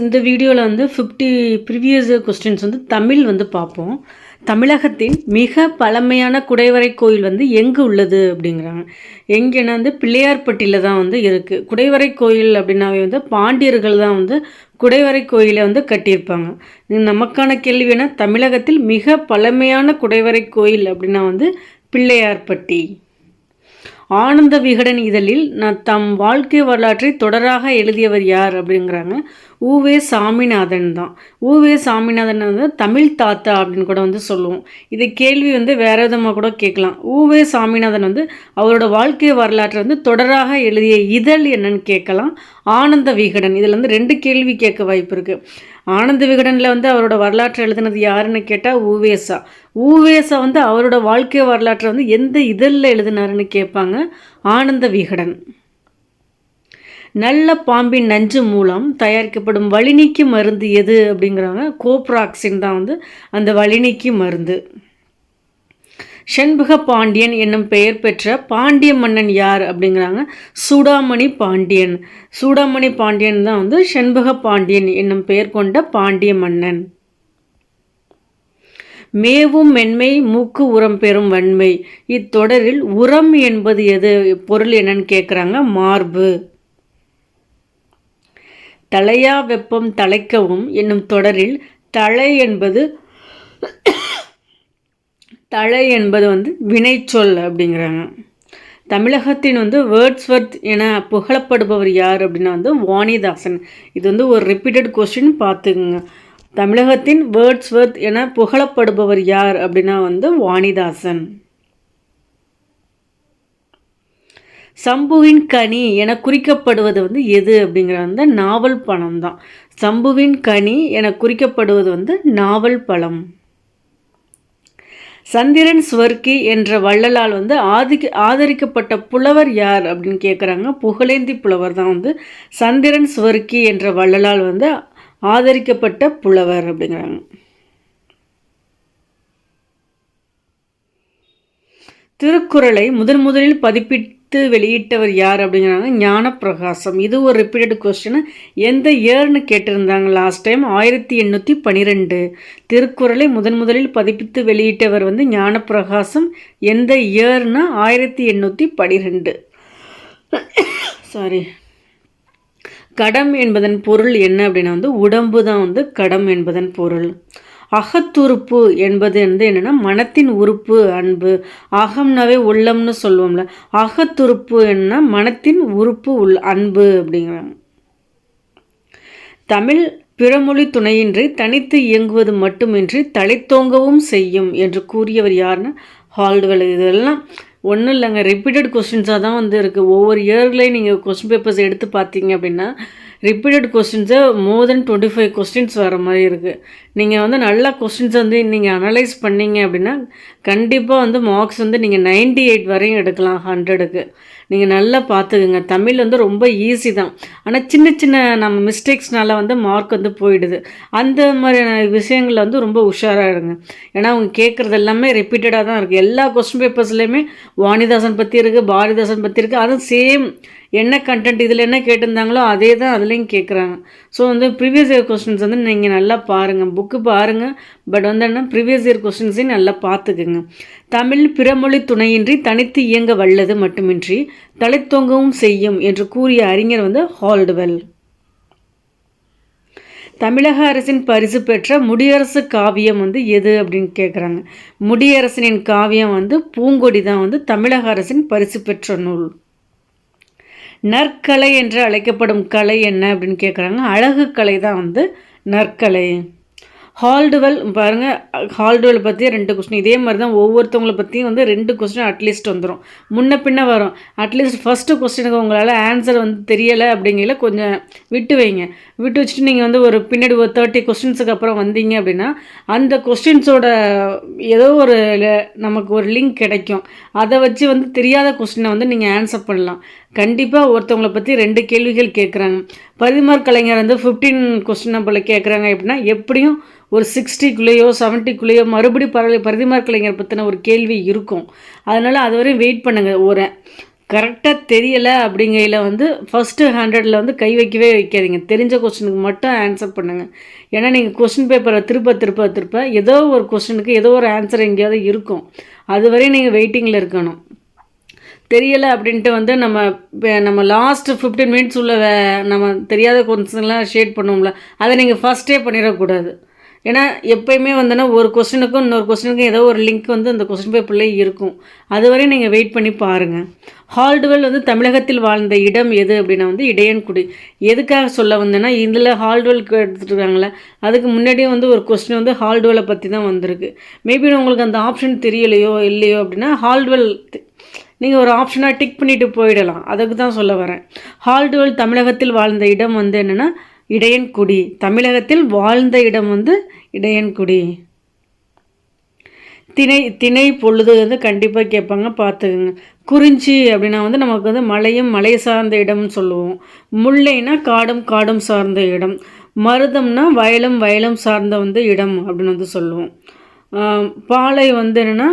இந்த வீடியோவில் வந்து ஃபிஃப்டி ப்ரிவியஸ் கொஸ்டின்ஸ் வந்து தமிழ் வந்து பார்ப்போம் தமிழகத்தின் மிக பழமையான குடைவரை கோயில் வந்து எங்கே உள்ளது அப்படிங்கிறாங்க. எங்கேன்னா வந்து பிள்ளையார்பட்டியில் தான் வந்து இருக்குது குடைவரை கோயில் அப்படின்னாவே வந்து பாண்டியர்கள் தான் வந்து குடைவரை கோயிலை வந்து கட்டியிருப்பாங்க. இது நமக்கான கேள்வினா தமிழகத்தில் மிக பழமையான குடைவரை கோயில் அப்படின்னா வந்து பிள்ளையார்பட்டி. ஆனந்த விகடன் இதழில் நான் தம் வாழ்க்கை வரலாற்றை தொடராக எழுதியவர் யார் அப்படிங்கிறாங்க. ஊவே சாமிநாதன் தான். ஊவே சாமிநாதன் வந்து தமிழ் தாத்தா அப்படின்னு கூட வந்து சொல்லுவோம். இது கேள்வி வந்து வேற விதமாக கூட கேட்கலாம். ஊவே சாமிநாதன் வந்து அவரோட வாழ்க்கை வரலாற்றை வந்து தொடராக எழுதிய இதழ் என்னன்னு கேட்கலாம். ஆனந்த விகடன். இதில் வந்து ரெண்டு கேள்வி கேட்க வாய்ப்பு இருக்குது ஆனந்த விகடனில் வந்து அவரோட வரலாற்றை எழுதுனது யாருன்னு கேட்டால் ஊவேசா. ஊவேசா வந்து அவரோட வாழ்க்கை வரலாற்றை வந்து எந்த இதழில் எழுதினாருன்னு கேட்பாங்க. ஆனந்த விகடன். நல்ல பாம்பின் நஞ்சு மூலம் தயாரிக்கப்படும் வலினிக்கு மருந்து எது அப்படிங்கிறாங்க? கோப்ராக்சின் தான் வந்து அந்த வலினிக்கு மருந்து. செண்பக பாண்டியன் என்னும் பெயர் பெற்ற பாண்டிய மன்னன் யார் அப்படிங்கிறாங்க? சூடாமணி பாண்டியன். சூடாமணி பாண்டியன் தான் வந்து செண்பக பாண்டியன் என்னும் பெயர் கொண்ட பாண்டிய மன்னன். மேவும் மென்மை மூக்கு உரம் பெறும் வன்மை. இத்தொடரில் உரம் என்பது எது? பொருள் என்னன்னு கேட்குறாங்க மார்பு. தலையா வெப்பம் தலைக்கவும் என்னும் தொடரில் தலை என்பது தழை என்பது வந்து வினைச்சொல் அப்படிங்கிறாங்க. தமிழகத்தின் வந்து வேர்ட்ஸ்வர்த் என புகழப்படுபவர் யார் அப்படின்னா வந்து வாணிதாசன். இது வந்து ஒரு ரிப்பீட்டட் கொஸ்டின் பார்த்துக்குங்க. தமிழகத்தின் வேர்ட்ஸ்வர்த் என புகழப்படுபவர் யார் அப்படின்னா வந்து வாணிதாசன். சம்புவின் கனி என குறிக்கப்படுவது வந்து எது அப்படிங்கிற வந்து நாவல் பழம் தான் சம்புவின் கனி என குறிக்கப்படுவது வந்து நாவல் பழம். சந்திரன் ஸ்வர்க்கி என்ற வள்ளலால் வந்து ஆதிக்க ஆதரிக்கப்பட்ட புலவர் யார் அப்படின்னு கேட்குறாங்க புகழேந்தி புலவர் தான் வந்து சந்திரன் ஸ்வர்க்கி என்ற வள்ளலால் வந்து ஆதரிக்கப்பட்ட புலவர் அப்படிங்கிறாங்க. திருக்குறளை முதன் முதலில் பதிப்பிட்டு எடுத்து வெளியிட்டவர் யார் அப்படிங்கிறாங்க ஞானப்பிரகாசம். இது ஒரு ரிப்பீட்டட் கொஸ்டின் எந்த இயர்னு கேட்டிருந்தாங்க லாஸ்ட் டைம் ஆயிரத்தி எண்ணூற்றி பன்னிரெண்டு திருக்குறளை முதன் முதலில் பதிப்பித்து வெளியிட்டவர் வந்து ஞானப்பிரகாசம். எந்த இயர்னா ஆயிரத்தி எண்ணூற்றி பனிரெண்டு. சாரி கடம் என்பதன் பொருள் என்ன அப்படின்னா வந்து உடம்பு தான் வந்து கடம் என்பதன் பொருள். அகத்துறுப்பு என்பது வந்து என்னென்னா மனத்தின் உறுப்பு அன்பு. அகம்னாவே உள்ளம்னு சொல்லுவோம்ல. அகத்துறுப்பு என்ன மனத்தின் உறுப்பு உள் அன்பு அப்படிங்கிறாங்க தமிழ் பிறமொழி துணையின்றி தனித்து இயங்குவது மட்டுமின்றி தலைத்தோங்கவும் செய்யும் என்று கூறியவர் யாருன்னா ஹால்டுவெல். இதெல்லாம் ஒன்றும் இல்லைங்க. ரிப்பீட்டட் கொஸ்டின்ஸாக தான் வந்து இருக்குது ஒவ்வொரு இயர்லேயும் நீங்கள் கொஸ்டின் பேப்பர்ஸ் எடுத்து பார்த்தீங்க அப்படின்னா repeated கொஸ்டின்ஸை more than twenty five questions வர மாதிரி இருக்குது நீங்கள் வந்து நல்லா கொஸ்டின்ஸ் வந்து நீங்கள் அனலைஸ் பண்ணீங்க அப்படின்னா கண்டிப்பாக வந்து மார்க்ஸ் வந்து நீங்கள் நைன்டி எயிட் வரையும் எடுக்கலாம் ஹண்ட்ரடுக்கு நீங்கள் நல்லா பார்த்துக்குங்க. தமிழ் வந்து ரொம்ப ஈஸி தான். ஆனால் சின்ன சின்ன நம்ம மிஸ்டேக்ஸ்னால வந்து மார்க் வந்து போயிடுது. அந்த மாதிரியான விஷயங்களில் வந்து ரொம்ப உஷாராக இருங்க ஏன்னா அவங்க கேட்குறது எல்லாமே ரிப்பீட்டடாக தான் இருக்குது எல்லா கொஸ்டின் பேப்பர்ஸ்லேயுமே வாணிதாசன் பற்றி இருக்குது பாரதிதாசன் பற்றி இருக்குது அதுவும் சேம் என்ன கண்டென்ட் இதில் என்ன கேட்டிருந்தாங்களோ அதே தான் அதுலேயும் கேட்குறாங்க. ஸோ வந்து ப்ரீவியஸ் இயர் கொஸ்டின்ஸ் வந்து நீங்கள் நல்லா பாருங்கள் புக்கு பாருங்கள் பட் வந்து என்ன ப்ரீவியஸ் இயர் கொஸ்டின்ஸையும் நல்லா பார்த்துக்குங்க. தமிழ் பிறமொழி துணையின்றி தனித்து இயங்க வல்லது மட்டுமின்றி தலைத்தொங்கவும் செய்யும் என்று கூறிய அறிஞர் வந்து ஹால்டுவெல். தமிழக அரசின் பரிசு பெற்ற முடியரசு காவியம் வந்து எது அப்படின்னு கேட்குறாங்க முடியரசனின் காவியம் வந்து பூங்கொடி தான் வந்து தமிழக அரசின் பரிசு பெற்ற நூல். நற்கலை என்று அழைக்கப்படும் கலை என்ன அப்படின்னு கேட்குறாங்க அழகு கலை தான் வந்து நற்கலை. ஹால்டுவெல் பாருங்கள் ஹால்டுவெல் பற்றி ரெண்டு கொஸ்டின் இதே மாதிரி தான் ஒவ்வொருத்தவங்களை பற்றியும் வந்து ரெண்டு கொஸ்டின் அட்லீஸ்ட் வந்துடும் முன்ன பின்ன வரும். அட்லீஸ்ட் ஃபஸ்ட்டு கொஸ்டினுக்கு உங்களால் ஆன்சர் வந்து தெரியலை அப்படிங்கிற கொஞ்சம் விட்டு வைங்க. விட்டு வச்சுட்டு நீங்கள் வந்து ஒரு பின்னாடி ஒரு தேர்ட்டி கொஸ்டின்ஸுக்கு அப்புறம் வந்தீங்க அப்படின்னா அந்த கொஸ்டின்ஸோட ஏதோ ஒரு நமக்கு ஒரு லிங்க் கிடைக்கும். அதை வச்சு வந்து தெரியாத கொஸ்டினை வந்து நீங்கள் ஆன்சர் பண்ணலாம். கண்டிப்பாக ஒருத்தவங்களை பற்றி ரெண்டு கேள்விகள் கேட்குறாங்க. பரிமார் கலைஞர் வந்து ஃபிஃப்டீன் கொஸ்டின் நம்மள கேட்குறாங்க எப்படின்னா எப்படியும் ஒரு சிக்ஸ்டிக்குள்ளேயோ செவன்ட்டிக்குள்ளேயோ மறுபடியும் பரவ பிரதிமார் கலைஞர் பற்றின ஒரு கேள்வி இருக்கும். அதனால் அது வரையும் வெயிட் பண்ணுங்கள் ஒரு கரெக்டாக தெரியலை அப்படிங்கையில் வந்து ஃபஸ்ட்டு ஹண்ட்ரடில் வந்து கை வைக்கவே வைக்காதீங்க. தெரிஞ்ச கொஸ்டினுக்கு மட்டும் ஆன்சர் பண்ணுங்கள் ஏன்னா நீங்கள் கொஸ்டின் பேப்பரை திருப்ப திருப்ப திருப்ப ஏதோ ஒரு கொஸ்டினுக்கு ஏதோ ஒரு ஆன்சர் எங்கேயாவது இருக்கும். அது வரையும் நீங்கள் வெயிட்டிங்கில் இருக்கணும். தெரியலை அப்படின்ட்டு வந்து நம்ம நம்ம லாஸ்ட் ஃபிஃப்டீன் மினிட்ஸ் உள்ள நம்ம தெரியாத கொஸ்டின்லாம் ஷேட் பண்ணுவோம்ல அதை நீங்கள் ஃபஸ்ட்டே பண்ணிடக்கூடாது. ஏன்னா எப்போயுமே வந்துன்னா ஒரு கொஸ்டினுக்கும் இன்னொரு கொஸ்டினுக்கும் ஏதோ ஒரு லிங்க் வந்து அந்த கொஸ்டின் பேப்பர்லேயே இருக்கும். அதுவரை நீங்கள் வெயிட் பண்ணி பாருங்கள் ஹால்டுவெல் வந்து தமிழகத்தில் வாழ்ந்த இடம் எது அப்படின்னா வந்து இடையன்குடி. எதுக்காக சொல்ல வந்தேன்னா இதில் ஹால்டுவெல் எடுத்துருக்காங்களே அதுக்கு முன்னாடியே வந்து ஒரு கொஸ்டின் வந்து ஹால்டுவெலை பற்றி தான் வந்திருக்கு. மேபி உங்களுக்கு அந்த ஆப்ஷன் தெரியலையோ இல்லையோ அப்படின்னா ஹால்டுவெல் நீங்கள் ஒரு ஆப்ஷனாக டிக் பண்ணிவிட்டு போயிடலாம். அதுக்கு தான் சொல்ல வரேன். ஹால்டுவெல் தமிழகத்தில் வாழ்ந்த இடம் வந்து என்னென்னா இடையன்குடி. தமிழகத்தில் வாழ்ந்த இடம் வந்து இடையன்குடி. திணை திணை பொழுது வந்து கண்டிப்பாக கேட்பாங்க பார்த்துக்குங்க. குறிஞ்சி அப்படின்னா வந்து நமக்கு வந்து மலையும் மலை சார்ந்த இடம்னு சொல்லுவோம். முல்லைனா காடும் காடும் சார்ந்த இடம். மருதம்னா வயலும் வயலும் சார்ந்த வந்து இடம் அப்படின்னு வந்து சொல்லுவோம். பாலை வந்து என்னென்னா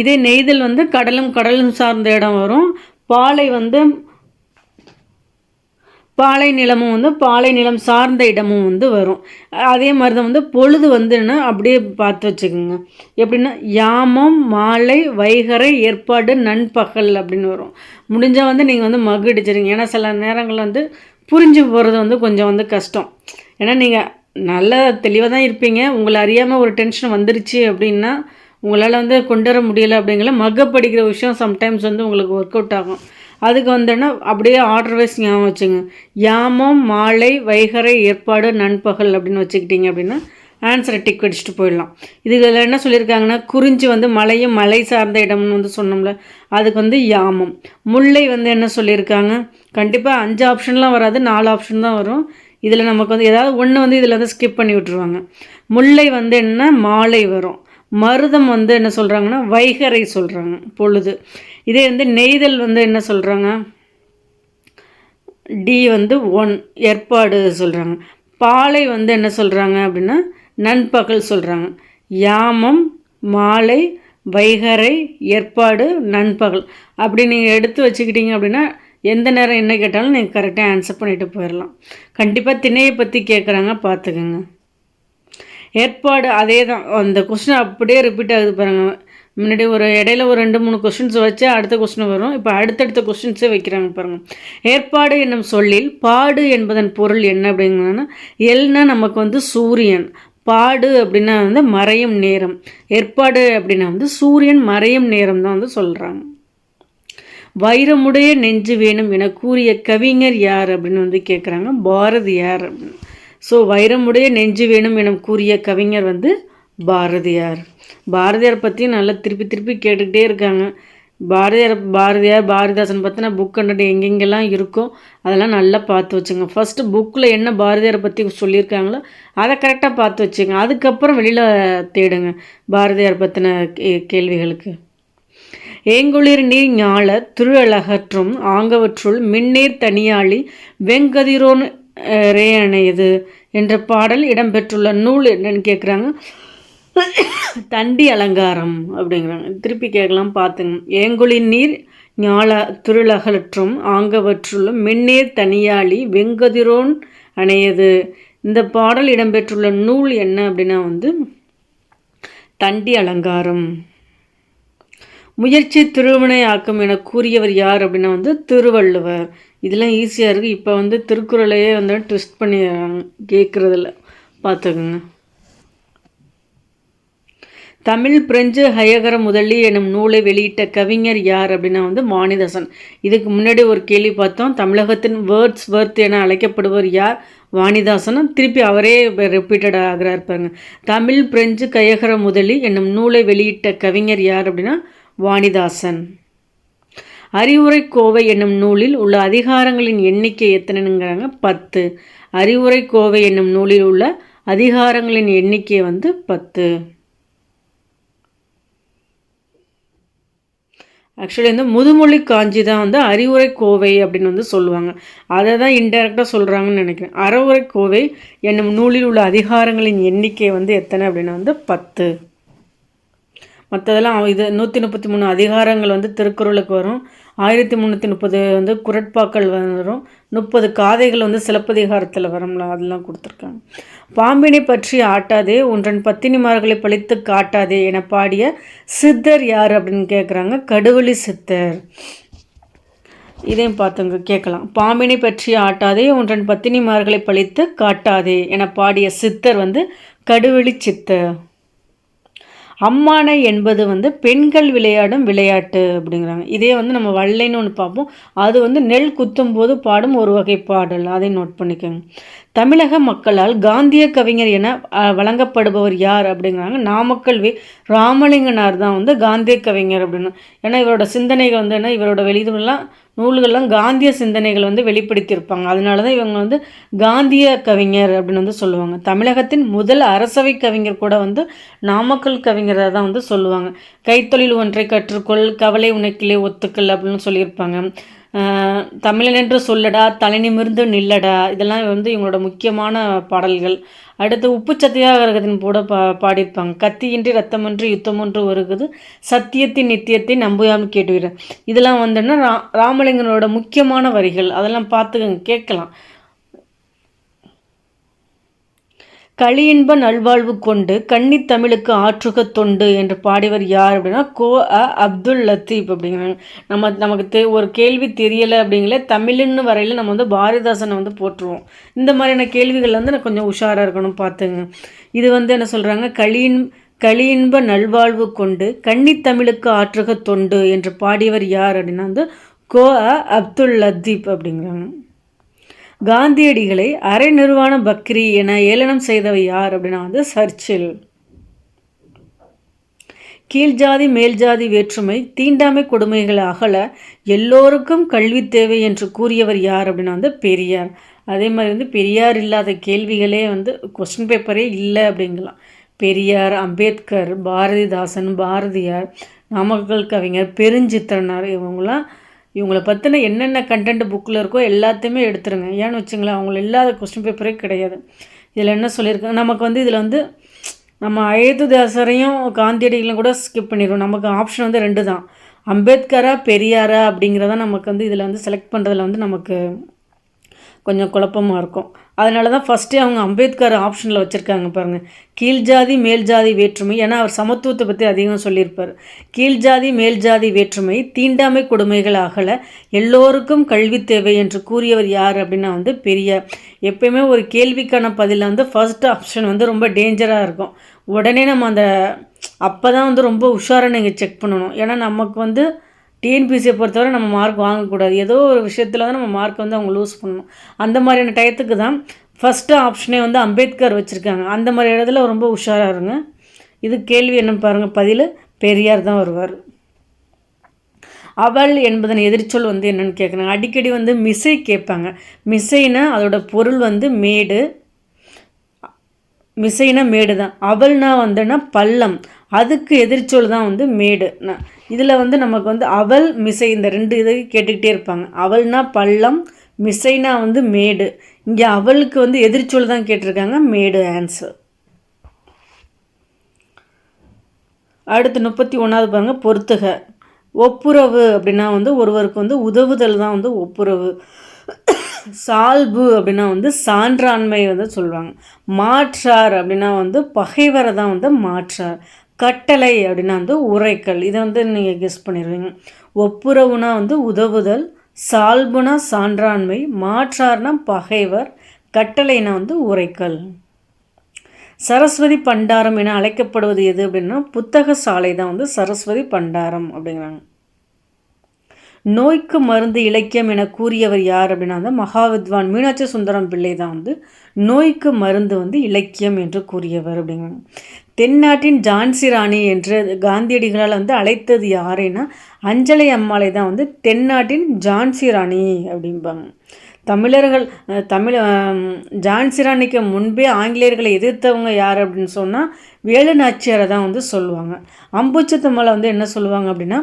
இதே நெய்தல் வந்து கடலும் கடலும் சார்ந்த இடம் வரும். பாலை வந்து பாலை நிலமும் வந்து பாலை நிலம் சார்ந்த இடமும் வந்து வரும். அதே மாதிரி தான் வந்து பொழுது வந்துன்னு அப்படியே பார்த்து வச்சுக்கோங்க. எப்படின்னா யாமம் மாலை வைகரை ஏற்பாடு நண்பகல் அப்படின்னு வரும். முடிஞ்சால் வந்து நீங்கள் வந்து மகு அடிச்சிருங்க ஏன்னா சில நேரங்களில் வந்து புரிஞ்சு போகிறது வந்து கொஞ்சம் வந்து கஷ்டம். ஏன்னா நீங்கள் நல்ல தெளிவாக தான் இருப்பீங்க. உங்களை அறியாமல் ஒரு டென்ஷன் வந்துருச்சு அப்படின்னா உங்களால் வந்து கொண்டு வர முடியலை அப்படிங்கிற மக படிக்கிற விஷயம் சம்டைம்ஸ் வந்து உங்களுக்கு ஒர்க் அவுட் ஆகும். அதுக்கு வந்தோன்னா அப்படியே ஆர்டர் வைஸ் ஞாபகம் வச்சுங்க. யாமம் மாலை வைகரை ஏற்பாடு நண்பகல் அப்படின்னு வச்சுக்கிட்டீங்க அப்படின்னா ஆன்சரை டிக் அடிச்சுட்டு போயிடலாம். இதில் என்ன சொல்லியிருக்காங்கன்னா குறிஞ்சி வந்து மலையும் மலை சார்ந்த இடம்னு வந்து சொன்னோம்ல அதுக்கு வந்து யாமம். முல்லை வந்து என்ன சொல்லியிருக்காங்க? கண்டிப்பாக அஞ்சு ஆப்ஷன்லாம் வராது நாலு ஆப்ஷன் தான் வரும். இதில் நமக்கு வந்து ஏதாவது ஒன்று வந்து இதில் வந்து ஸ்கிப் பண்ணி விட்ருவாங்க முல்லை வந்து என்ன? மாலை வரும். மருதம் வந்து என்ன சொல்கிறாங்கன்னா வைகரை சொல்கிறாங்க பொழுது. இதே வந்து நெய்தல் வந்து என்ன சொல்கிறாங்க டி வந்து ஒன் ஏற்பாடு சொல்கிறாங்க பாலை வந்து என்ன சொல்கிறாங்க அப்படின்னா நண்பகல் சொல்கிறாங்க யாமம் மாலை வைகரை ஏற்பாடு நண்பகல். அப்படி நீங்கள் எடுத்து வச்சுக்கிட்டீங்க அப்படின்னா எந்த நேரம் என்ன கேட்டாலும் நீங்கள் கரெக்டாக ஆன்சர் பண்ணிட்டு போயிடலாம் கண்டிப்பாக திணையை பற்றி கேட்குறாங்க பார்த்துக்கோங்க ஏற்பாடு அதே தான் அந்த கொஸ்டின் அப்படியே ரிப்பீட் ஆகுது பாருங்கள் முன்னாடி ஒரு இடையில ஒரு ரெண்டு மூணு கொஸ்டின்ஸ் வச்சு அடுத்த கொஸ்டின் வரும். இப்போ அடுத்தடுத்த கொஸ்டின்ஸே வைக்கிறாங்க பாருங்கள் ஏற்பாடு என்னும் சொல்லில் பாடு என்பதன் பொருள் என்ன அப்படிங்கன்னா எல்னா நமக்கு வந்து சூரியன். பாடு அப்படின்னா வந்து மறையும் நேரம். ஏற்பாடு அப்படின்னா வந்து சூரியன் மறையும் நேரம் தான் வந்து சொல்கிறாங்க வைரமுடைய நெஞ்சு வேணும் என கூறிய கவிஞர் யார் அப்படின்னு வந்து கேட்குறாங்க பாரதியார் அப்படின்னு. ஸோ வைரமுடைய நெஞ்சு வேணும் என கூறிய கவிஞர் வந்து பாரதியார். பாரதியார் பற்றி நல்லா திருப்பி திருப்பி கேட்டுக்கிட்டே இருக்காங்க. பாரதியார் பாரதியார் பாரதிதாசன் பற்றின புக் கண்டு எங்கெங்கெல்லாம் இருக்கோ அதெல்லாம் நல்லா பார்த்து வச்சுங்க. ஃபஸ்ட்டு புக்கில் என்ன பாரதியார் பற்றி சொல்லியிருக்காங்களோ அதை கரெக்டாக பார்த்து வச்சுங்க. அதுக்கப்புறம் வெளியில் தேடுங்க பாரதியார் பற்றின கேள்விகளுக்கு. ஏங்குளிர் நீர் ஞாழ திருவழகற்றும் ஆங்கவற்றுள் மின்னீர் தனியாளி வெங்கதிரோன் ரே அணையது என்ற பாடல் இடம்பெற்றுள்ள நூல் என்னன்னு கேட்குறாங்க தண்டி அலங்காரம் அப்படிங்கிறாங்க. திருப்பி கேட்கலாம் பார்த்துங்க. ஏங்குளின் நீர் ஞாழ திருளகலற்றும் ஆங்கவற்றுள்ள மென்னீர் தனியாளி வெங்கதிரோன் அணையது. இந்த பாடல் இடம்பெற்றுள்ள நூல் என்ன அப்படின்னா வந்து தண்டி அலங்காரம். முயற்சி திருவினை ஆக்கம் என கூறியவர் யார் அப்படின்னா வந்து திருவள்ளுவர். இதெல்லாம் ஈஸியாக இருக்குது இப்போ வந்து திருக்குறளையே வந்து ட்விஸ்ட் பண்ணிடுறாங்க கேட்குறதில்ல பார்த்துக்குங்க தமிழ் பிரெஞ்சு ஹயகர முதலி எனும் நூலை வெளியிட்ட கவிஞர் யார் அப்படின்னா வந்து வாணிதாசன் இதுக்கு முன்னாடி ஒரு கேள்வி பார்த்தோம். தமிழகத்தின் வேர்ட்ஸ் வேர்த் என அழைக்கப்படுவர் யார்? வாணிதாசனும் திருப்பி அவரே ரிப்பீட்டட் ஆகிறா இருப்பாங்க தமிழ் பிரெஞ்சு கையகர முதலி என்னும் நூலை வெளியிட்ட கவிஞர் யார் அப்படின்னா வாணிதாசன் அறிவுரை கோவை என்னும் நூலில் உள்ள அதிகாரங்களின் எண்ணிக்கை எத்தனைங்கிறாங்க பத்து. அறிவுரை கோவை என்னும் நூலில் உள்ள அதிகாரங்களின் எண்ணிக்கை வந்து பத்து. ஆக்சுவலி வந்து முதுமொழி காஞ்சி தான் வந்து அறிவுரை கோவை அப்படின்னு வந்து சொல்லுவாங்க. அதை தான் இன்டெரக்டாக சொல்கிறாங்கன்னு நினைக்கிறேன். அறவுரை கோவை என்னும் நூலில் உள்ள அதிகாரங்களின் எண்ணிக்கை வந்து எத்தனை அப்படின்னா வந்து பத்து. மற்றதெல்லாம் இது நூற்றி முப்பத்தி மூணு அதிகாரங்கள் வந்து திருக்குறளுக்கு வரும். ஆயிரத்தி முந்நூற்றி முப்பது வந்து குரட்பாக்கள் வரும். முப்பது காதைகள் வந்து சிலப்பதிகாரத்தில் வரும்ல அதெல்லாம் கொடுத்துருக்காங்க. பாம்பினை பற்றி ஆட்டாதே ஒன்றன் பத்தினிமார்களை பழித்து காட்டாதே என பாடிய சித்தர் யார் அப்படின்னு கேட்குறாங்க கடுவழி சித்தர். இதையும் பார்த்துங்க கேட்கலாம் பாம்பினை பற்றி ஆட்டாதே ஒன்றன் பத்தினிமார்களை பழித்து காட்டாதே என பாடிய சித்தர் வந்து கடுவெளி சித்தர். அம்மானை என்பது வந்து பெண்கள் விளையாடும் விளையாட்டு அப்படிங்கிறாங்க. இதே வந்து நம்ம வள்ளைன்னு ஒன்று பார்ப்போம். அது வந்து நெல் குத்தும் போது பாடும் ஒரு வகை பாடல். அதை நோட் பண்ணிக்கோங்க. தமிழக மக்களால் காந்திய கவிஞர் என வழங்கப்படுபவர் யார் அப்படிங்கிறாங்க நாமக்கல் வே ராமலிங்கனார் தான் வந்து காந்திய கவிஞர் அப்படின்னு. ஏன்னா இவரோட சிந்தனைகள் வந்து என்ன இவரோட வெளிதுலாம் நூல்கள்லாம் காந்திய சிந்தனைகள் வந்து வெளிப்படுத்தியிருப்பாங்க. அதனால தான் இவங்க வந்து காந்திய கவிஞர் அப்படின்னு வந்து சொல்லுவாங்க. தமிழகத்தின் முதல் அரசவை கவிஞர் கூட வந்து நாமக்கல் கவிஞராக தான் வந்து சொல்லுவாங்க. கைத்தொழில் ஒன்றை கற்றுக்கொள் கவலை உனக்கிலே ஒத்துக்கள் அப்படின்னு சொல்லியிருப்பாங்க. தமிழன் என்று சொல்லடா தலை நிமிர்ந்து நில்லடா. இதெல்லாம் வந்து இவங்களோட முக்கியமான பாடல்கள். அடுத்து உப்பு சத்தியாகிரகத்தின் கூட பா பாடியிருப்பாங்க. கத்தியின்றி ரத்தமன்று யுத்தமொன்று வருகுது சத்தியத்தின் நித்தியத்தை நம்புயாமல் கேட்டுக்கிறேன் இதெல்லாம் வந்துன்னா ரா ராமலிங்கனோட முக்கியமான வரிகள். அதெல்லாம் பார்த்துக்கங்க கேட்கலாம். களியின்ப நல்வாழ்வு கொண்டு கன்னி தமிழுக்கு ஆற்றுக தொண்டு என்று பாடியவர் யார் அப்படின்னா கோ அ அப்துல் லத்தீப் அப்படிங்கிறாங்க. நம்ம நமக்கு தெ ஒரு கேள்வி தெரியலை அப்படிங்களே தமிழ்னு வரையில் நம்ம வந்து பாரதிதாசனை வந்து போட்டுருவோம் இந்த மாதிரியான கேள்விகள் வந்து நான் கொஞ்சம் உஷாராக இருக்கணும் பார்த்துங்க. இது வந்து என்ன சொல்கிறாங்க களியின் களியின்ப நல்வாழ்வு கொண்டு கன்னித்தமிழுக்கு ஆற்றுக தொண்டு என்று பாடியவர் யார் அப்படின்னா வந்து கோ அ அப்துல் லத்தீப் அப்படிங்கிறாங்க. காந்தியடிகளை அரை நிர்வாண பக்ரி என ஏளனம் செய்தவை யார் அப்படின்னா வந்து சர்ச்சில். கீழ்ஜாதி மேல்ஜாதி வேற்றுமை தீண்டாமை கொடுமைகள் அகல எல்லோருக்கும் கல்வி தேவை என்று கூறியவர் யார் அப்படின்னா வந்து பெரியார். அதே மாதிரி வந்து பெரியார் இல்லாத கேள்விகளே வந்து கொஸ்டின் பேப்பரே இல்லை அப்படிங்கலாம். பெரியார் அம்பேத்கர் பாரதிதாசன் பாரதியார் நாமக்கல் கவிஞர் பெருஞ்சித்திரனார் இவங்களாம் இவங்களை பற்றின என்னென்ன கண்டென்ட் புக்கில் இருக்கோ எல்லாத்தையுமே எடுத்துருங்க. ஏன்னு வச்சுங்களேன் அவங்கள இல்லாத கொஸ்டின் பேப்பரே கிடையாது. இதில் என்ன சொல்லியிருக்காங்க? நமக்கு வந்து இதில் வந்து நம்ம அயோத்திதாசரையும் காந்தியடிகளையும் கூட ஸ்கிப் பண்ணிடுவோம் நமக்கு ஆப்ஷன் வந்து ரெண்டு தான். அம்பேத்கரா பெரியாரா அப்படிங்கிறத நமக்கு வந்து இதில் வந்து செலக்ட் பண்ணுறதுல வந்து நமக்கு கொஞ்சம் குழப்பமாக இருக்கும். அதனால தான் ஃபஸ்ட்டே அவங்க அம்பேத்கர் ஆப்ஷனில் வச்சுருக்காங்க பாருங்கள் கீழ் ஜாதி மேல் ஜாதி வேற்றுமை ஏன்னா அவர் சமத்துவத்தை பற்றி அதிகம் சொல்லியிருப்பார். கீழ் ஜாதி மேல் ஜாதி வேற்றுமை தீண்டாமை கொடுமைகள் ஆகலை எல்லோருக்கும் கல்வி தேவை என்று கூறியவர் யார் அப்படின்னா வந்து பெரியார். எப்பயுமே ஒரு கேள்விக்கான பதிலில் வந்து ஃபஸ்ட் ஆப்ஷன் வந்து ரொம்ப டேஞ்சராக இருக்கும். உடனே நம்ம அந்த அப்போ தான் வந்து ரொம்ப உஷாராக நீங்கள் செக் பண்ணணும். ஏன்னா நமக்கு வந்து டிஎன்பிசியை பொறுத்தவரை நம்ம மார்க் வாங்கக்கூடாது. ஏதோ ஒரு விஷயத்தில் தான் நம்ம மார்க் வந்து அவங்க லூஸ் பண்ணணும். அந்த மாதிரியான டயத்துக்கு தான் ஃபஸ்ட்டு ஆப்ஷனே வந்து அம்பேத்கர் வச்சுருக்காங்க. அந்த மாதிரி இடத்துல ரொம்ப உஷாராக இருங்க. இது கேள்வி என்ன பாருங்கள் பதில் பெரியார் தான் வருவார். அவள் என்பதன் எதிர்ச்சொல் வந்து என்னென்னு கேட்குறாங்க அடிக்கடி வந்து மிசை கேட்பாங்க. மிசைனா அதோட பொருள் வந்து மேடு. மிசைனா மேடு தான் அவள்னா வந்துன்னா பள்ளம். அதுக்கு எதிர்ச்சொல் தான் வந்து மேடு. இதில் வந்து நமக்கு வந்து அவள் மிசை இந்த ரெண்டு இதை கேட்டுக்கிட்டே இருப்பாங்க. அவள்னா பள்ளம் மிசைனா வந்து மேடு. இங்கே அவளுக்கு வந்து எதிர்ச்சொல் தான் கேட்டிருக்காங்க. மேடு ஆன்சர் அடுத்து முப்பத்தி ஒன்றாவது பாருங்கள் பொறுத்துக. ஒப்புரவு அப்படின்னா வந்து ஒருவருக்கு வந்து உதவுதல் தான் வந்து ஒப்புரவு. சால்பு அப்படின்னா வந்து சான்றாண்மை வந்து சொல்லுவாங்க. மாற்றார் அப்படின்னா வந்து பகைவரை தான் வந்து மாற்றார். கட்டளை அப்படின்னா வந்து உரைக்கல். இதை வந்து நீங்கள் கெஸ் பண்ணிடுவீங்க ஒப்புரவுனா வந்து உதவுதல் சால்புனா சான்றாண்மை மாற்றார்னா பகைவர் கட்டளைனா வந்து உரைக்கல். சரஸ்வதி பண்டாரம் என அழைக்கப்படுவது எது அப்படின்னா புத்தக சாலை தான் வந்து சரஸ்வதி பண்டாரம் அப்படிங்கிறாங்க. நோய்க்கு மருந்து இலக்கியம் என கூறியவர் யார் அப்படின்னா வந்து மகாவித்வான் மீனாட்சி சுந்தரம் பிள்ளை தான் வந்து நோய்க்கு மருந்து வந்து இலக்கியம் என்று கூறியவர் அப்படிங்கிறாங்க. தென்னாட்டின் ஜான்சி ராணி என்று காந்தியடிகளால் வந்து அழைத்தது யாருன்னா அஞ்சலை அம்மாளை தான் வந்து தென்னாட்டின் ஜான்சி ராணி அப்படிம்பாங்க. தமிழர்கள் தமிழ் ஜான்சிராணிக்கு முன்பே ஆங்கிலேயர்களை எதிர்த்தவங்க யார் அப்படின்னு சொன்னால் வேலு நாச்சியாரை தான் வந்து சொல்லுவாங்க. அம்புச்சத்தம்மலை வந்து என்ன சொல்லுவாங்க அப்படின்னா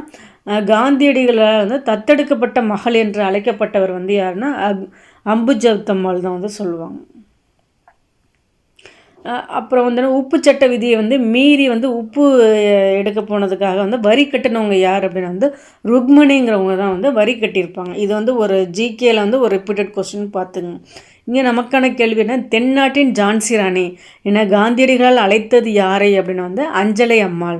காந்தியடிகளால் வந்து தத்தெடுக்கப்பட்ட மகள் என்று அழைக்கப்பட்டவர் வந்து யாருன்னா அப்- அம்புஜத்தம்மாள் தான் வந்து சொல்லுவாங்க. அப்புறம் வந்து உப்பு சட்ட விதியை வந்து மீறி வந்து உப்பு எடுக்க போனதுக்காக வந்து வரி கட்டினவங்க யார் அப்படின்னா வந்து ருக்மணிங்கிறவங்க தான் வந்து வரி கட்டியிருப்பாங்க. இது வந்து ஒரு ஜிகேயில் வந்து ஒரு ரிப்பீட்டட் கொஸ்டின் பார்த்துங்க. இங்கே நமக்கான கேள்வி என்ன? தென்னாட்டின் ஜான்சி ராணி என காந்தியடிகளால் அழைத்தது யாரை அப்படின்னு வந்து அஞ்சலை அம்மாள்.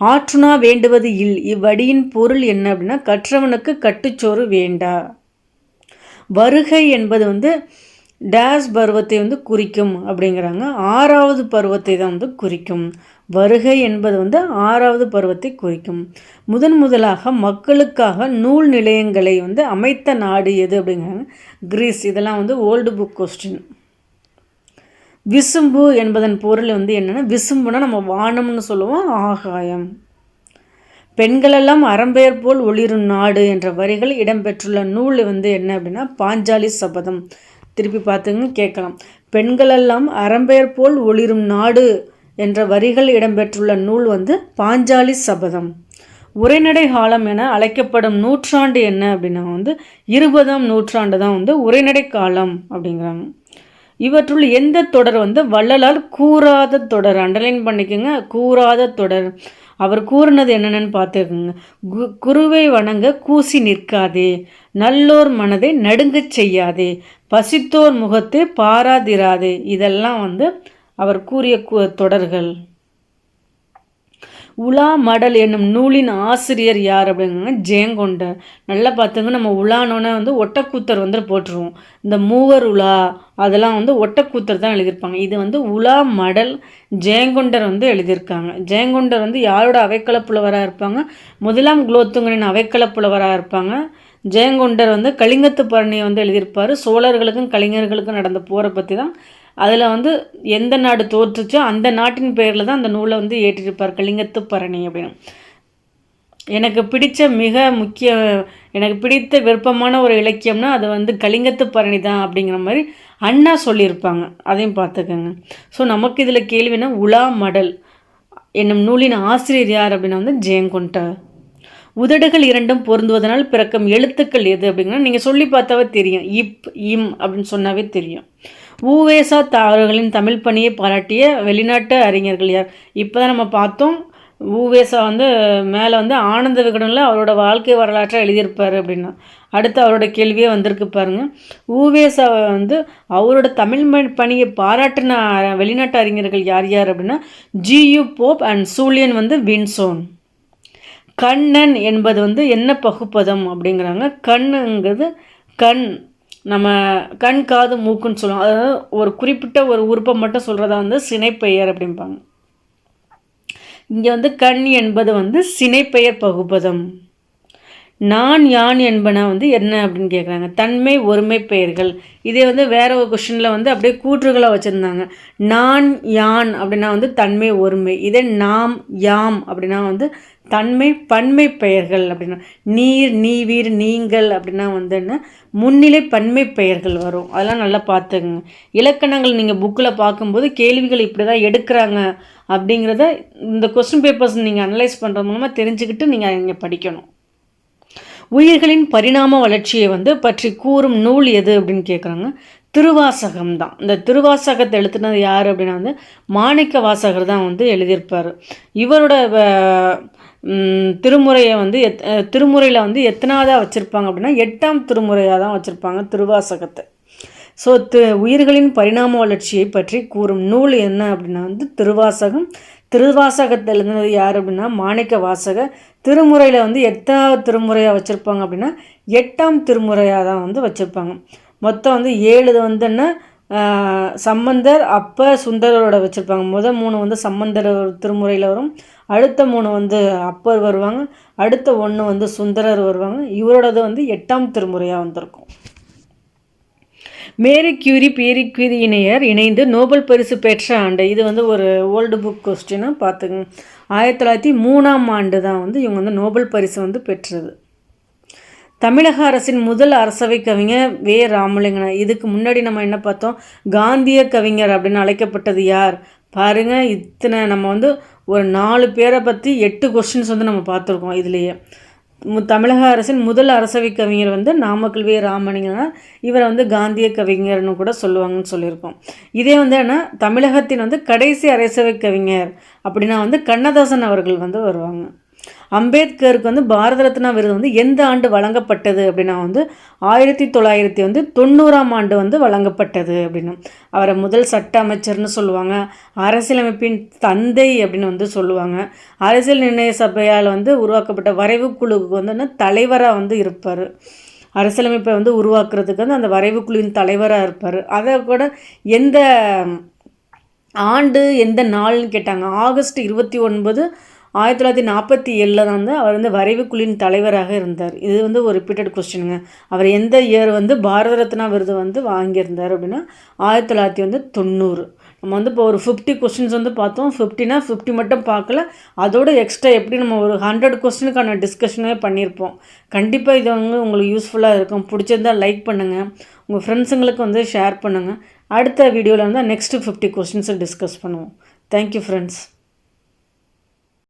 ஆற்றுணா வேண்டுவது இல் இவ்வடியின் பொருள் என்ன அப்படின்னா கற்றவனுக்கு கட்டுச்சோறு வேண்டா. வருகை என்பது வந்து டேஸ் பருவத்தை வந்து குறிக்கும் அப்படிங்கிறாங்க. ஆறாவது பருவத்தை தான் வந்து குறிக்கும். வருகை என்பது வந்து ஆறாவது பருவத்தை குறிக்கும். முதன் முதலாக மக்களுக்காக நூல் நிலையங்களை வந்து அமைத்த நாடு எது அப்படிங்கிறாங்க. கிரீஸ். இதெல்லாம் வந்து ஓல்டு புக் கொஸ்டின். விசும்பு என்பதன் பொருள் வந்து என்னென்னா விசும்புனா நம்ம வானம்னு சொல்லுவோம் ஆகாயம். பெண்களெல்லாம் அறம்பெயர் போல் ஒளிரும் நாடு என்ற வரிகள் இடம்பெற்றுள்ள நூல் வந்து என்ன அப்படின்னா பாஞ்சாலி சபதம். திருப்பி பார்த்துங்க கேட்கலாம். பெண்களெல்லாம் அறம்பெயர் போல் ஒளிரும் நாடு என்ற வரிகள் இடம்பெற்றுள்ள நூல் வந்து பாஞ்சாலி சபதம். உரைநடை காலம் என அழைக்கப்படும் நூற்றாண்டு என்ன அப்படின்னா வந்து இருபதாம் நூற்றாண்டு தான் வந்து உரைநடை காலம் அப்படிங்கிறாங்க. இவற்றுள் எந்த தொடர் வந்து வள்ளலால் கூறாத தொடர்? அண்டர்லைன் பண்ணிக்கோங்க. கூறாத தொடர். அவர் கூறினது என்னென்னு பார்த்துக்கோங்க. கு குருவை வணங்க கூசி நிற்காதே. நல்லோர் மனதை நடுங்கச் செய்யாதே. பசித்தோர் முகத்தை பாராதிராதே. இதெல்லாம் வந்து அவர் கூறிய கு- தொடர்கள். உலா மடல் என்னும் நூலின் ஆசிரியர் யார் அப்படிங்கிறாங்க ஜெயங்கொண்டர் நல்லா பார்த்துங்க நம்ம உலானோன்னே வந்து ஒட்டக்கூத்தர் வந்து போட்டுருவோம். இந்த மூவர் உலா அதெல்லாம் வந்து ஒட்டக்கூத்தர் தான் எழுதியிருப்பாங்க. இது வந்து உலா மடல் ஜெயங்கொண்டர் வந்து எழுதியிருக்காங்க. ஜெயங்கொண்டர் வந்து யாரோட அவைக்கள புலவராக இருப்பாங்க? முதலாம் குலோத்துங்கனின் அவைக்கள புலவராக இருப்பாங்க. ஜெயங்கொண்டர் வந்து கலிங்கத்து பரணியை வந்து எழுதியிருப்பார். சோழர்களுக்கும் கலிங்கர்களுக்கும் நடந்த போரை பற்றி தான் அதில் வந்து எந்த நாடு தோற்றுச்சோ அந்த நாட்டின் பெயரில் தான் அந்த நூலை வந்து ஏற்றிருப்பார் கலிங்கத்து பரணி அப்படின்னு. எனக்கு பிடித்த மிக முக்கிய எனக்கு பிடித்த விருப்பமான ஒரு இலக்கியம்னா அது வந்து கலிங்கத்து பரணி தான் அப்படிங்கிற மாதிரி அண்ணா சொல்லியிருப்பாங்க. அதையும் பார்த்துக்கோங்க. ஸோ நமக்கு இதில் கேள்வினா உலா மடல். என்னும் நூலின் ஆசிரியர் யார் அப்படின்னா வந்து ஜெயங்கொண்டா. உதடுகள் இரண்டும் பொருந்துவதனால் பிறக்கும் எழுத்துக்கள் எது அப்படிங்கன்னா நீங்கள் சொல்லி பார்த்தாவே தெரியும். இப் இம் அப்படின்னு சொன்னாவே தெரியும். பூவேசா அவர்களின் தமிழ் பணியை பாராட்டிய வெளிநாட்டு அறிஞர்கள் யார்? இப்போ தான் நம்ம பார்த்தோம் ஊவேசா வந்து மேலே வந்து ஆனந்த விகடனில் அவரோட வாழ்க்கை வரலாற்றை எழுதியிருப்பார் அப்படின்னா. அடுத்து அவரோட கேள்வியே வந்திருக்கு பாருங்க. ஊவேசா வந்து அவரோட தமிழ் பணியை பாராட்டின வெளிநாட்டு அறிஞர்கள் யார் யார் அப்படின்னா ஜியு போப் அண்ட் சூலியன் வந்து வின்சோன். கண்ணன் என்பது வந்து என்ன பகுப்பதம் அப்படிங்கிறாங்க. கண்ணுங்கிறது கண் நம்ம கண் காது மூக்குன்னு சொல்லுவோம். அதாவது ஒரு குறிப்பிட்ட ஒரு உறுப்பை மட்டும் சொல்கிறதா வந்து சினைப்பெயர் அப்படிம்பாங்க. இங்கே வந்து கண் என்பது வந்து சினைப்பெயர் பகுப்பதம் நான் யான் என்பன வந்து என்ன அப்படின்னு கேட்குறாங்க தன்மை ஒருமை பெயர்கள். இதே வந்து வேற ஒரு கொஷினில் வந்து அப்படியே கூற்றுகளாக வச்சுருந்தாங்க. நான் யான் அப்படின்னா வந்து தன்மை ஒருமை. இதே நாம் யாம் அப்படின்னா வந்து தன்மை பன்மை பெயர்கள் அப்படின்னா நீர் நீவீர் நீங்கள் அப்படின்னா வந்து என்ன? முன்னிலை பன்மை பெயர்கள் வரும். அதெல்லாம் நல்லா பார்த்துக்குங்க. இலக்கணங்கள் நீங்கள் புக்கில் பார்க்கும்போது கேள்விகள் இப்படி தான் எடுக்கிறாங்க அப்படிங்கிறத இந்த கொஸ்டின் பேப்பர்ஸ் நீங்கள் அனலைஸ் பண்ணுறது மூலமாக தெரிஞ்சுக்கிட்டு நீங்கள் இங்கே படிக்கணும். உயிர்களின் பரிணாம வளர்ச்சியை வந்து பற்றி கூறும் நூல் எது அப்படின்னு கேட்குறாங்க திருவாசகம் தான். இந்த திருவாசகத்தை எழுத்துனது யார் அப்படின்னா வந்து மாணிக்க வாசகர் தான் வந்து எழுதியிருப்பார். இவரோட திருமுறையை வந்து எத் திருமுறையில் வந்து எத்தனாவதாக வச்சுருப்பாங்க அப்படின்னா எட்டாம் திருமுறையாக தான் வச்சுருப்பாங்க திருவாசகத்தை. ஸோ தி உயிர்களின் பரிணாம வளர்ச்சியை பற்றி கூறும் நூல் என்ன அப்படின்னா வந்து திருவாசகம். திருவாசகத்தில் இருந்தது யார் அப்படின்னா மாணிக்க வாசக. திருமுறையில் வந்து எத்தனாவது திருமுறையாக வச்சுருப்பாங்க அப்படின்னா எட்டாம் திருமுறையாக தான் வந்து வச்சுருப்பாங்க. மொத்தம் வந்து ஏழு வந்துன்னா வந்து என்ன? சம்பந்தர் அப்ப சுந்தரோட வச்சுருப்பாங்க. முத மூணு வந்து சம்பந்தர் திருமுறையில் வரும். அடுத்த மூணு வந்து அப்பர் வருவாங்க அடுத்த ஒன்று வந்து சுந்தரர் வருவாங்க. இவரோடது வந்து எட்டாம் திருமுறையாக வந்திருக்கும். மேரி கியூரி பேரி கியூரி இணையர் இணைந்து நோபல் பரிசு பெற்ற ஆண்டு. இது வந்து ஒரு ஓல்டு புக் கொஸ்டினாக பார்த்துங்க. ஆயிரத்தி தொள்ளாயிரத்தி மூணாம் ஆண்டு தான் வந்து இவங்க வந்து நோபல் பரிசு வந்து பெற்றது. தமிழக அரசின் முதல் அரசவை கவிஞர் வே. ராமலிங்கனார். இதுக்கு முன்னாடி நம்ம என்ன பார்த்தோம்? காந்திய கவிஞர் அப்படின்னு அழைக்கப்பட்டது யார்? பாருங்க இத்தனை நம்ம வந்து ஒரு நாலு பேரை பற்றி எட்டு கொஸ்டின்ஸ் வந்து நம்ம பார்த்துருக்கோம் இதுலேயே. தமிழக அரசின் முதல் அரசவை கவிஞர் வந்து நாமக்கல் வே ராமணிங்கன்னா இவரை வந்து காந்திய கவிஞர்னு கூட சொல்லுவாங்கன்னு சொல்லியிருக்கோம். இதே வந்து என்ன தமிழகத்தின் வந்து கடைசி அரசவை கவிஞர் அப்படின்னா வந்து கண்ணதாசன் அவர்கள் வந்து வருவாங்க. அம்பேத்கருக்கு வந்து பாரத ரத்னா விருது வந்து எந்த ஆண்டு வழங்கப்பட்டது அப்படின்னா வந்து ஆயிரத்தி தொள்ளாயிரத்தி வந்து தொண்ணூறாம் ஆண்டு வந்து வழங்கப்பட்டது அப்படின்னு அவரை முதல் சட்ட அமைச்சர்னு சொல்லுவாங்க. அரசியலமைப்பின் தந்தை அப்படின்னு வந்து சொல்லுவாங்க. அரசியல் நிர்ணய சபையால் வந்து உருவாக்கப்பட்ட வரைவு குழுவுக்கு வந்து தலைவராக வந்து இருப்பார். அரசியலமைப்பை வந்து உருவாக்குறதுக்கு வந்து அந்த வரைவு குழுவின் தலைவராக இருப்பார். அதை கூட எந்த ஆண்டு எந்த நாள்னு கேட்டாங்க. ஆகஸ்ட் இருபத்தி ஒன்பது ஆயிரத்தி தொள்ளாயிரத்தி நாற்பத்தி ஏழில் தான் வந்து அவர் வந்து வரைவு குழுவின் தலைவராக இருந்தார். இது வந்து ஒரு ரிப்பீட்டட் கொஸ்டினுங்க அவர் எந்த இயர் வந்து பாரத ரத்னா விருது வந்து வாங்கியிருந்தார் அப்படின்னா ஆயிரத்தி தொள்ளாயிரத்தி வந்து தொண்ணூறு. நம்ம வந்து இப்போ ஒரு ஃபிஃப்டி கொஸ்டின்ஸ் வந்து பார்த்தோம். ஃபிஃப்டினா ஃபிஃப்டி மட்டும் பார்க்கல. அதோட எக்ஸ்ட்ரா எப்படி நம்ம ஒரு ஹண்ட்ரட் கொஸ்டினுக்கான டிஸ்கஷனே பண்ணியிருப்போம். கண்டிப்பாக இது வந்து உங்களுக்கு யூஸ்ஃபுல்லாக இருக்கும். பிடிச்சிருந்தா லைக் பண்ணுங்கள் உங்கள் ஃப்ரெண்ட்ஸுங்களுக்கு வந்து ஷேர் பண்ணுங்கள் அடுத்த வீடியோவில் வந்து நெக்ஸ்ட்டு ஃபிஃப்டி கொஸ்டின்ஸை டிஸ்கஸ் பண்ணுவோம். Thank you friends